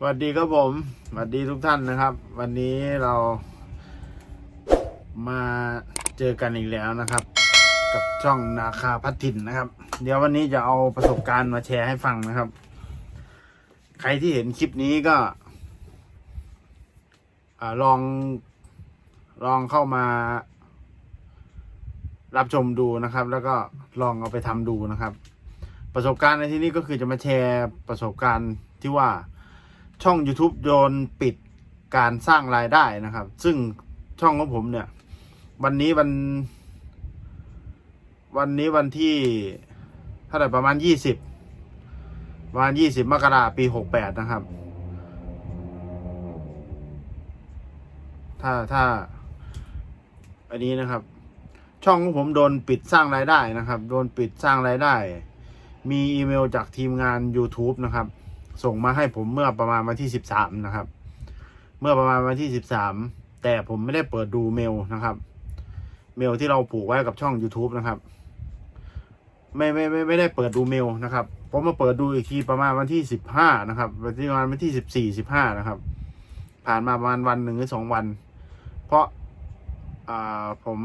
สวัสดีครับผมสวัสดีทุกท่านนะครับ วันนี้เรามาเจอกันอีกแล้วนะครับ กับช่องนาคาพัฒถิ่นนะครับ เดี๋ยววันนี้จะเอาประสบการณ์มาแชร์ให้ฟังนะครับ ใครที่เห็นคลิปนี้ก็อลองลองเข้ามา รับชมดูนะครับ แล้วก็ลองเอาไปทำดูนะครับ ประสบการณ์ในที่นี้ก็คือจะมาแชร์ประสบการณ์ที่ว่า ช่อง YouTube โดนปิดการสร้างรายได้นะครับ ซึ่งช่องของผมเนี่ย วันนี้วัน วันนี้วันที่เท่าไหร่ประมาณยี่สิบประมาณยี่สิบมกราปีหกแปดนะครับ ถ้าถ้า อันนี้นะครับ ช่องของผมโดนปิดสร้างรายได้นะครับ โดนปิดสร้างรายได้ มีอีเมลจากทีมงาน YouTube นะครับ ส่งมาให้ผมเมื่อประมาณวันที่สิบสามนะครับ เมื่อประมาณวันที่สิบสามแต่ผมไม่ได้เปิดดูเมลนะครับ เมลที่เราผูกไว้กับช่อง YouTube นะครับ ไม่ไม่ไม่ไม่ได้เปิดดูเมลนะครับผมมาเปิดดูอีกทีประมาณวันที่สิบห้านะครับวันที่ประมาณวันที่สิบสี่สิบห้านะครับ ผ่านมาประมาณวันหนึ่งหรือสองวัน เพราะอ่าผม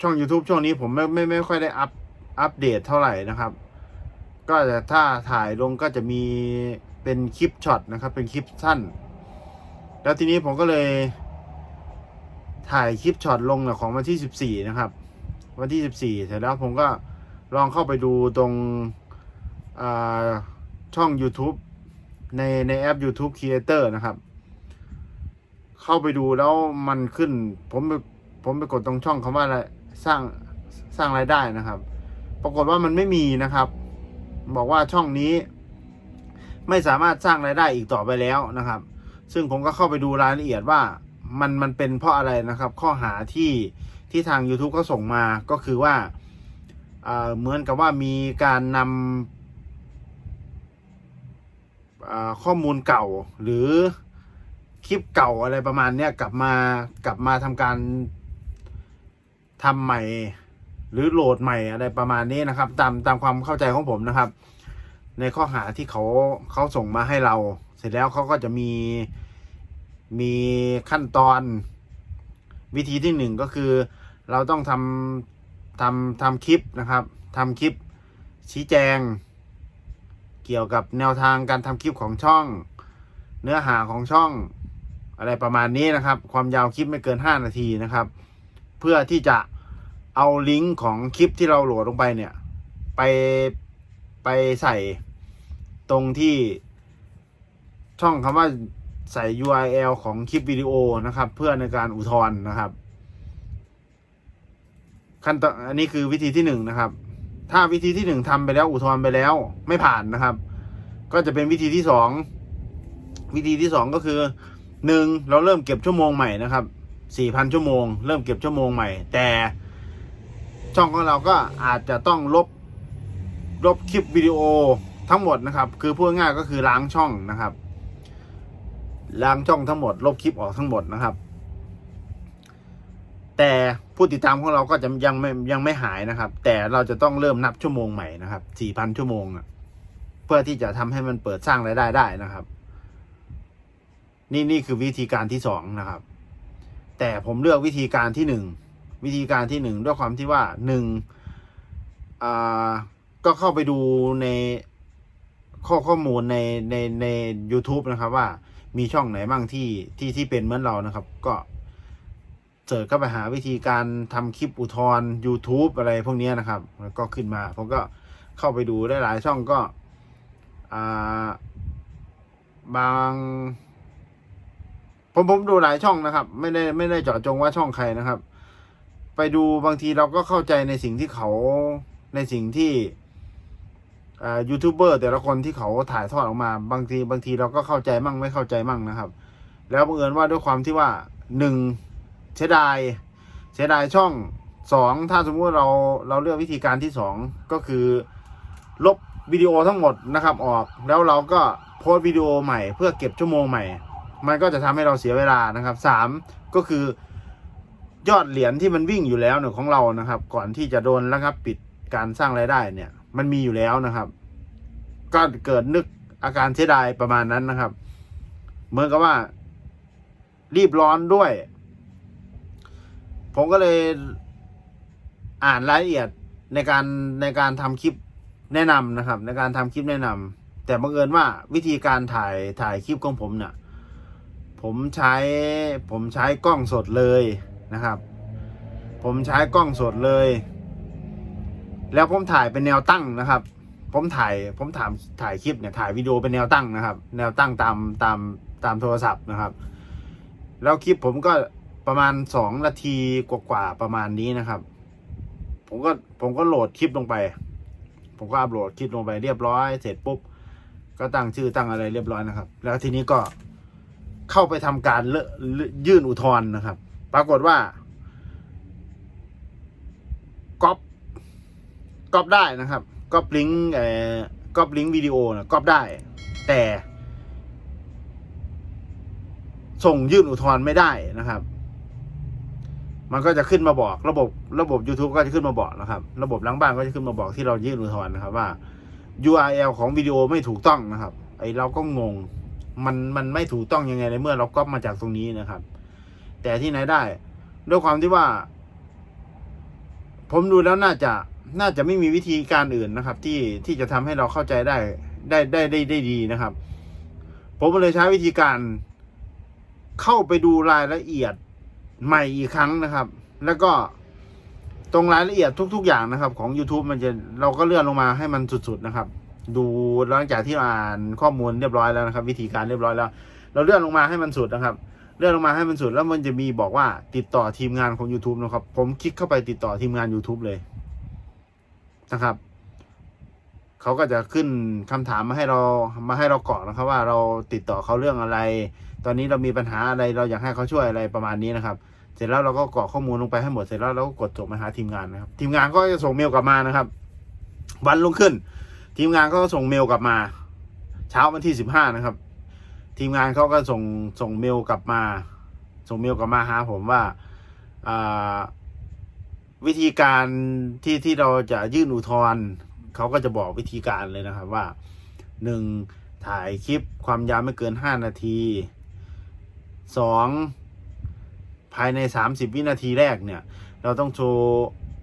ช่อง YouTube ช่วงนี้ผมไม่ไม่ไม่ค่อยได้อัพอัปเดตเท่าไหร่นะครับ ก็จะถ้าถ่ายลงก็จะมีเป็นคลิปช็อตนะครับ เป็นคลิปสั้น แล้วทีนี้ผมก็เลย ถ่ายคลิปช็อตลงนะของวันที่สิบสี่นะครับ วันที่สิบสี่เสร็จแล้วผมก็ลองเข้าไปดูตรงช่อง YouTube ในในแอป YouTube Creator นะครับ เข้าไปดูแล้วมันขึ้น ผมไปผมไปกดตรงช่องคำว่าอะไรสร้างสร้างรายได้นะครับ ปรากฏว่ามันไม่มีนะครับ บอกว่าช่องนี้ ไม่สามารถสร้างรายได้อีกต่อไปแล้วนะครับ ซึ่งผมก็เข้าไปดูรายละเอียดว่ามันมันเป็นเพราะอะไรนะครับ ข้อหาที่ที่ทาง YouTube เขาส่งมาก็คือว่าเหมือนกับว่ามีการนำข้อมูลเก่าหรือคลิปเก่าอะไรประมาณนี้กลับมากลับมาทำการทำใหม่ หรือโหลดใหม่อะไรประมาณนี้นะครับ ตามตามความเข้าใจของผมนะครับ ในข้อหาที่เขาเขาส่งมาให้เรา เสร็จแล้วเขาก็จะมีมีขั้นตอนวิธีที่หนึ่งก็คือ เราต้องทำทำทำคลิปนะครับทำคลิปชี้แจง เกี่ยวกับแนวทางการทำคลิปของช่อง เนื้อหาของช่องอะไรประมาณนี้นะครับ ความยาวคลิปไม่เกิน 5 นาทีนะครับ เพื่อที่จะ เอาลิงก์ของคลิปที่เราโหลดลงไปเนี่ย ไปไปใส่ตรงที่ช่องคำว่าใส่ URL ของคลิปวิดีโอนะครับ เพื่อในการอุทธรณ์นะครับ ขั้นตอนอันนี้คือวิธีที่หนึ่งนะครับ ถ้าวิธีที่หนึ่งทำไปแล้วอุทธรณ์ไปแล้วไม่ผ่านนะครับ ก็จะเป็นวิธีที่สองวิธีที่สองก็คือหนึ่งเราเริ่มเก็บชั่วโมงใหม่นะครับสี่พันชั่วโมง เริ่มเก็บชั่วโมงใหม่ แต่ ช่องของเราก็อาจจะต้องลบลบคลิปวิดีโอทั้งหมดนะครับ คือพูดง่ายก็คือล้างช่องนะครับ ล้างช่องทั้งหมด ลบคลิปออกทั้งหมดนะครับ แต่ผู้ติดตามของเราก็จะยังไม่ยังไม่หายนะครับ แต่เราจะต้องเริ่มนับชั่วโมงใหม่นะครับสี่พันชั่วโมงอะเพื่อที่จะทำให้มันเปิดสร้างรายได้ได้นะครับ นี่นี่คือวิธีการที่สองนะครับ แต่ผมเลือกวิธีการที่หนึ่ง วิธีการที่หนึ่งด้วยความที่ว่าหนึ่งก็เข้าไปดูในข้อข้อมูลในในใน YouTube นะครับ ว่ามีช่องไหนบ้างที่ที่ที่เป็นเหมือนเรานะครับ ก็เสิร์ชเข้าไปหาวิธีการทำคลิปอุทธรณ์ YouTube อะไรพวกนี้นะครับ แล้วก็ขึ้นมาผมก็เข้าไปดูได้หลายช่องก็บางผมผมดูหลายช่องนะครับ ไม่ได้ไม่ได้เจาะจงว่าช่องใครนะครับ ไปดูบางทีเราก็เข้าใจในสิ่งที่เขาในสิ่งที่ยูทูบเบอร์แต่ละคนที่เขาถ่ายทอดออกมาบางทีบางทีเราก็เข้าใจมั่งไม่เข้าใจมั่งนะครับ แล้วบังเอิญว่าด้วยความที่ว่าหนึ่งเสียดายเสียดายช่องสองถ้าสมมุติเราเราเลือกวิธีการที่สองก็คือ ลบวิดีโอทั้งหมดนะครับออกแล้วเราก็โพสต์วิดีโอใหม่เพื่อเก็บชั่วโมงใหม่ มันก็จะทำให้เราเสียเวลานะครับสามก็คือ ยอดเหรียญที่มันวิ่งอยู่แล้วเนี่ยของเรานะครับ ก่อนที่จะโดนแล้วครับปิดการสร้างรายได้เนี่ย มันมีอยู่แล้วนะครับ ก็เกิดนึกอาการเสียดายประมาณนั้นนะครับ เหมือนกับว่า รีบร้อนด้วย ผมก็เลยอ่านรายละเอียดในการในการทำคลิปแนะนำนะครับ ในการทำคลิปแนะนำแต่บังเอิญว่าวิธีการถ่ายถ่ายคลิปของผมเนี่ยผมใช้ผมใช้กล้องสดเลย นะครับ ผมใช้กล้องสดเลย แล้วผมถ่ายเป็นแนวตั้งนะครับ ผมถ่ายผมถ่ายถ่ายคลิปเนี่ยถ่ายวิดีโอเป็นแนวตั้งนะครับ แนวตั้งตามตามตามโทรศัพท์นะครับ แล้วคลิปผมก็ประมาณสองนาทีกว่าๆประมาณนี้นะครับ ผมก็ผมก็โหลดคลิปลงไป ผมก็อัปโหลดคลิปลงไปเรียบร้อย เสร็จปุ๊บก็ตั้งชื่อตั้งอะไรเรียบร้อยนะครับ แล้วทีนี้ก็เข้าไปทำการเลอยื่นอุทธรณ์นะครับ ปรากฏว่าก๊อปก๊อปได้นะครับก๊อปลิงก์เอ่อก๊อปลิงก์วิดีโอนะก๊อปได้ แต่ ส่งยื่นอุทธรณ์ไม่ได้นะครับ มันก็จะขึ้นมาบอก ระบบระบบ YouTube ก็จะขึ้นมาบอกนะครับ ระบบล้างบ้านก็จะขึ้นมาบอกที่เรายื่นอุทธรณ์นะครับว่า URL ของวิดีโอไม่ถูกต้องนะครับ ไอเราก็งง มันมันไม่ถูกต้องยังไงในเมื่อเราก๊อปมาจากตรงนี้นะครับ แต่ที่ไหนได้ ด้วยความที่ว่า ผมดูแล้วน่าจะน่าจะไม่มีวิธีการอื่นนะครับ ที่ที่จะทำให้เราเข้าใจได้ได้ได้ได้ได้ดีนะครับ ผมเลยใช้วิธีการเข้าไปดูรายละเอียดใหม่อีกครั้งนะครับ แล้วก็ตรงรายละเอียดทุก ๆ อย่างนะครับ ของ YouTube มันจะเราก็เลื่อนลงมาให้มันสุด ๆ นะครับ ดูหลังจากที่อ่านข้อมูลเรียบร้อยแล้วนะครับ วิธีการเรียบร้อยแล้ว เราเลื่อนลงมาให้มันสุดนะครับ เลื่อนลงมาให้มันสุดแล้วมันจะมีบอกว่าติดต่อทีมงานของ YouTube นะครับ ผมคลิกเข้าไปติดต่อทีมงาน YouTube เลยนะครับเขาก็จะขึ้นคำถามมาให้เรามาให้เรากรอกนะครับ ว่าเราติดต่อเขาเรื่องอะไร ตอนนี้เรามีปัญหาอะไรเราอยากให้เขาช่วยอะไรประมาณนี้นะครับ เสร็จแล้วเราก็กรอกข้อมูลลงไปให้หมดเสร็จแล้วเราก็กดส่งมาหาทีมงานนะครับ ทีมงานก็จะส่งเมลกลับมานะครับ วันรุ่งขึ้น ทีมงานก็ส่งเมลกลับมา เช้าวันที่สิบห้านะครับ ทีมงานเขาก็ส่งส่งเมลกลับมา ส่งเมลกลับมาหาผมว่าวิธีการที่ที่เราจะยื่นอุทธรณ์เขาก็จะบอกวิธีการเลยนะครับว่าหนึ่งถ่ายคลิปความยาวไม่เกินห้านาทีสองภายในสามสิบวินาทีแรกเนี่ย เราต้องโชว์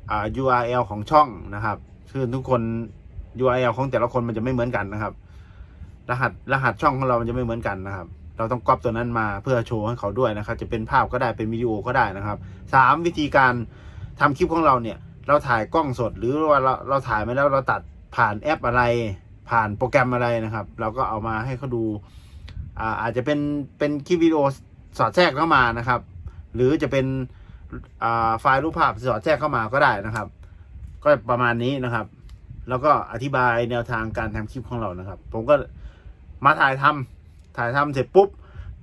อ่า URL ของช่องนะครับคือทุกคน URL ของแต่ละคนมันจะไม่เหมือนกันนะครับ รหัสรหัสช่องของเรามันจะไม่เหมือนกันนะครับ เราต้องก๊อปตัวนั้นมาเพื่อโชว์ให้เขาด้วยนะครับ จะเป็นภาพก็ได้เป็นวิดีโอก็ได้นะครับสามวิธีการทำคลิปของเราเนี่ย เราถ่ายกล้องสดหรือว่าเราเราถ่ายมาแล้วเราตัดผ่านแอปอะไร ผ่านโปรแกรมอะไรนะครับ เราก็เอามาให้เขาดูอ่าอาจจะเป็นเป็นคลิปวิดีโอสอดแทรกเข้ามานะครับ หรือจะเป็นอ่าไฟล์รูปภาพสอดแทรกเข้ามาก็ได้นะครับ ก็ประมาณนี้นะครับ แล้วก็อธิบายแนวทางการทำคลิปของเรานะครับ ผมก็ มาถ่ายทำถ่ายทำเสร็จปุ๊บ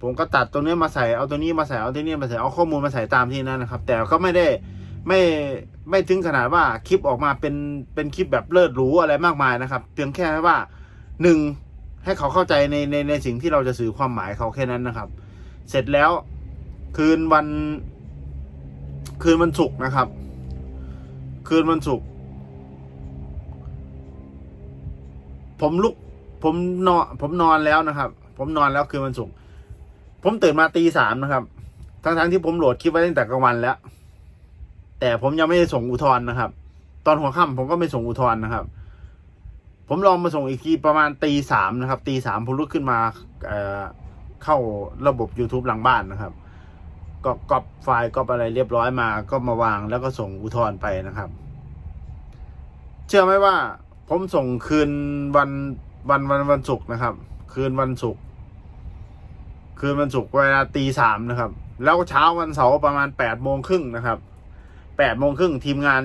ผมก็ตัดตัวนี้มาใส่เอาตัวนี้มาใส่เอาตัวนี้มาใส่เอาข้อมูลมาใส่ตามที่นั้นนะครับ แต่ก็ไม่ได้ไม่ไม่ถึงขนาดว่าคลิปออกมาเป็นเป็นคลิปแบบเลิศหรูอะไรมากมายนะครับ เพียงแค่ว่าหนึ่งให้เขาเข้าใจในในในสิ่งที่เราจะสื่อความหมายเขาแค่นั้นนะครับ เสร็จแล้วคืนวัน คืนวันศุกร์นะครับ คืนวันศุกร์ผมลุก ผมนอนผมนอนแล้วนะครับ ผมนอนแล้วคืนวันศุกร์ผมตื่นมาตีสามนะครับ ทั้งทั้งๆที่ผมโหลดคลิปไว้ตั้งแต่กลางวันแล้ว แต่ผมยังไม่ได้ส่งอุทธรณ์นะครับ ตอนหัวค่ำผมก็ไม่ส่งอุทธรณ์นะครับ ผมลองมาส่งอีกทีประมาณตีสามนะครับตีสามผมลุกขึ้นมาเเข้าระบบ YouTube หลังบ้านนะครับก็ก๊อปไฟล์ก๊อปอะไรเรียบร้อยมา ก็มาวางแล้วก็ส่งอุทธรณ์ไปนะครับ เชื่อไหมว่า ผมส่งคืนวัน วันวันวันศุกร์นะครับ คืนวันศุกร์คืนวันศุกร์เวลาตีสามนะครับ แล้วเช้าวันเสาร์ประมาณแปดโมงครึ่งนะครับแปดโมงครึ่งทีมงาน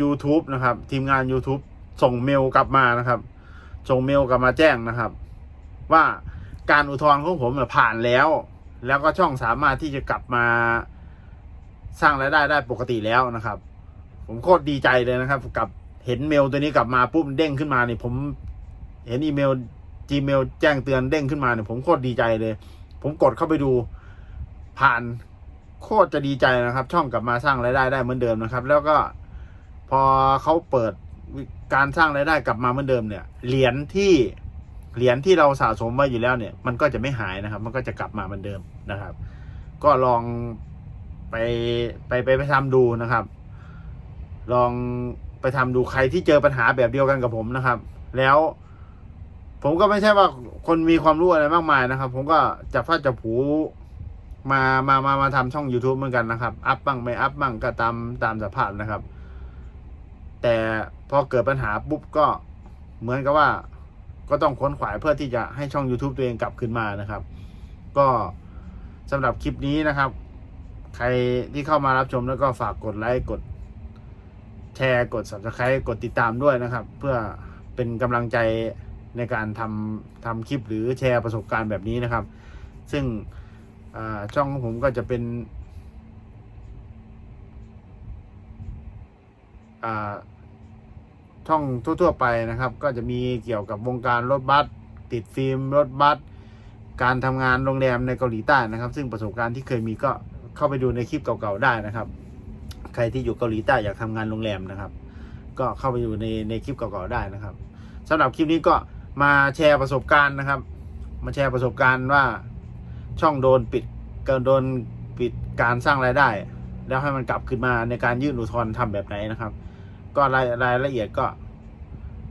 YouTube นะครับ ทีมงาน YouTube ส่งเมลกลับมานะครับ ส่งเมลกลับมาแจ้งนะครับ ว่าการอุทธรณ์ของผมเนี่ยผ่านแล้ว แล้วก็ช่องสามารถที่จะกลับมาสร้างรายได้ได้ปกติแล้วนะครับ ผมโคตรดีใจเลยนะครับ กับเห็นเมลตัวนี้กลับมาปุ๊บเด้งขึ้นมาเนี่ยผม เห็นอีเมล Gmail แจ้งเตือนเด้งขึ้นมาเนี่ยผมโคตรดีใจเลย ผมกดเข้าไปดูผ่านโคตรจะดีใจนะครับ ช่องกลับมาสร้างรายได้ได้เหมือนเดิมนะครับ แล้วก็พอเขาเปิดการสร้างรายได้กลับมาเหมือนเดิมเนี่ยเหรียญที่เหรียญที่เราสะสมไว้อยู่แล้วเนี่ย มันก็จะไม่หายนะครับ มันก็จะกลับมาเหมือนเดิมนะครับ ก็ลองไปไปไปไปทำดูนะครับ ลองไปทำดูใครที่เจอปัญหาแบบเดียวกันกับผมนะครับ แล้ว ผมก็ไม่ใช่ว่าคนมีความรู้อะไรมากมายนะครับ ผมก็จับพลัดจับผูมามามามาทำช่อง YouTube เหมือนกันนะครับ อัพบ้างไม่อัพบ้างก็ตามตามสภาพนะครับ แต่พอเกิดปัญหาปุ๊บก็เหมือนกับว่า ก็ต้องค้นขวายเพื่อที่จะให้ช่อง YouTube ตัวเองกลับขึ้นมานะครับ ก็สำหรับคลิปนี้นะครับ ใครที่เข้ามารับชมแล้วก็ฝากกดไลค์กดแชร์กด subscribe กดติดตามด้วยนะครับ เพื่อเป็นกำลังใจ ในการทำทำคลิปหรือแชร์ประสบการณ์แบบนี้นะครับ ซึ่งช่องของผมก็จะเป็นช่องทั่วๆไปนะครับ ก็จะมีเกี่ยวกับวงการรถบัสติดฟิล์มรถบัสการทำงานโรงแรมในเกาหลีใต้นะครับ ซึ่งประสบการณ์ที่เคยมีก็เข้าไปดูในคลิปเก่าๆได้นะครับ ใครที่อยู่เกาหลีใต้อยากทำงานโรงแรมนะครับ ก็เข้าไปอยู่ในในคลิปเก่าๆได้นะครับสำหรับคลิปนี้ก็ มาแชร์ประสบการณ์นะครับ มาแชร์ประสบการณ์ว่าช่องโดนปิดเกินโดนปิดการสร้างรายได้ แล้วให้มันกลับขึ้นมาในการยื่นอุทธรณ์ทำแบบไหนนะครับ ก็รายรายละเอียดก็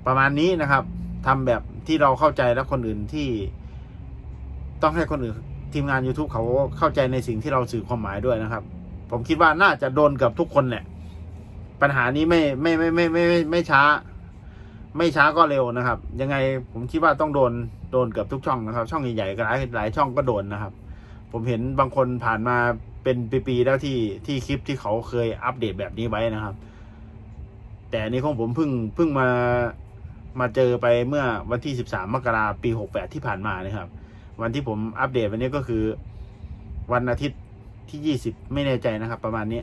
ประมาณนี้นะครับทำแบบที่เราเข้าใจแล้วคนอื่นที่ ต้องให้คนอื่นทีมงาน YouTube เขาเข้าใจในสิ่งที่เราสื่อความหมายด้วยนะครับ ผมคิดว่าน่าจะโดนเกับทุกคนแหละปัญหานี้ไม่ไม่ไม่ไม่ไม่ไม่ช้า ไม่ช้าก็เร็วนะครับ ยังไงผมคิดว่าต้องโดนโดนเกือบทุกช่องนะครับ ช่องใหญ่ๆก็หลายหลายช่องก็โดนนะครับ ผมเห็นบางคนผ่านมาเป็นปีๆแล้วที่ที่คลิปที่เขาเคยอัปเดตแบบนี้ไว้นะครับ แต่นนี้ของผมเพิ่งเพิ่งมามาเจอไปเมื่อวันที่ 13 มกราปี 68 ที่ผ่านมานะครับ วันที่ผมอัปเดตวันนี้ก็คือ วันอาทิตย์ที่ 20 ไม่แน่ใจนะครับ ประมาณนี้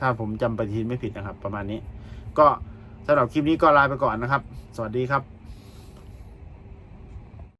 ถ้าผมจำปฏิทินไม่ผิดนะครับ ประมาณนี้ ก็ สำหรับคลิปนี้ก็ลาไปก่อนนะครับ สวัสดีครับ